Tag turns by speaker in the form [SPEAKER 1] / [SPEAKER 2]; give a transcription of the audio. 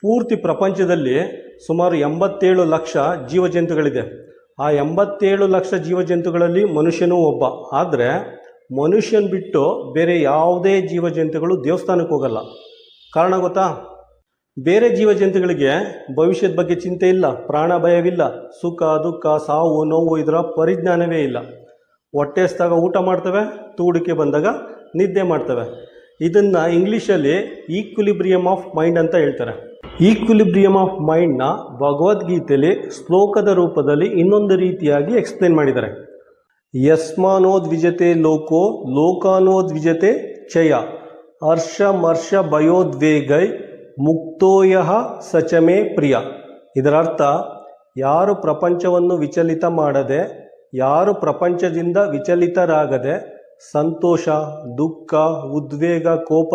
[SPEAKER 1] ಪೂರ್ತಿ ಪ್ರಪಂಚದಲ್ಲಿ ಸುಮಾರು ಎಂಬತ್ತೇಳು ಲಕ್ಷ ಜೀವಜಂತುಗಳಿದೆ. ಆ ಎಂಬತ್ತೇಳು ಲಕ್ಷ ಜೀವಜಂತುಗಳಲ್ಲಿ ಮನುಷ್ಯನೂ ಒಬ್ಬ. ಆದರೆ ಮನುಷ್ಯನ ಬಿಟ್ಟು ಬೇರೆ ಯಾವುದೇ ಜೀವಜಂತುಗಳು ದೇವಸ್ಥಾನಕ್ಕೆ ಹೋಗಲ್ಲ. ಕಾರಣ ಗೊತ್ತಾ? ಬೇರೆ ಜೀವಜಂತುಗಳಿಗೆ ಭವಿಷ್ಯದ ಬಗ್ಗೆ ಚಿಂತೆ ಇಲ್ಲ, ಪ್ರಾಣ ಭಯವಿಲ್ಲ, ಸುಖ, ದುಃಖ, ಸಾವು, ನೋವು ಇದರ ಪರಿಜ್ಞಾನವೇ ಇಲ್ಲ. ಹೊಟ್ಟೆ ಹಸ್ದಾಗ ಊಟ ಮಾಡ್ತವೆ, ತೂಡಿಕೆ ಬಂದಾಗ ನಿದ್ದೆ ಮಾಡ್ತವೆ. ಇದನ್ನು ಇಂಗ್ಲೀಷಲ್ಲಿ ಈಕ್ವಿಲಿಬ್ರಿಯಮ್ ಆಫ್ ಮೈಂಡ್ ಅಂತ ಹೇಳ್ತಾರೆ. ಈಕ್ವಿಲಿಬ್ರಿಯಮ್ ಆಫ್ ಮೈಂಡ್ನ ಭಗವದ್ಗೀತೆಯಲ್ಲಿ ಶ್ಲೋಕದ ರೂಪದಲ್ಲಿ ಇನ್ನೊಂದು ರೀತಿಯಾಗಿ ಎಕ್ಸ್ಪ್ಲೇನ್ ಮಾಡಿದ್ದಾರೆ. ಯಸ್ಮಾನೋದ್ವಿಜತೆ ಲೋಕೋ, ಲೋಕಾನೋದ್ವಿಜತೆ ಚಯ ಹರ್ಷ ಮರ್ಷ ಭಯೋದ್ವೇಗೈ ಮುಕ್ತೋಯ ಸಚಮೇ ಪ್ರಿಯ. ಇದರ ಅರ್ಥ ಯಾರು ಪ್ರಪಂಚವನ್ನು ವಿಚಲಿತ ಮಾಡದೆ, ಯಾರು ಪ್ರಪಂಚದಿಂದ ವಿಚಲಿತರಾಗದೆ, ಸಂತೋಷ, ದುಃಖ, ಉದ್ವೇಗ, ಕೋಪ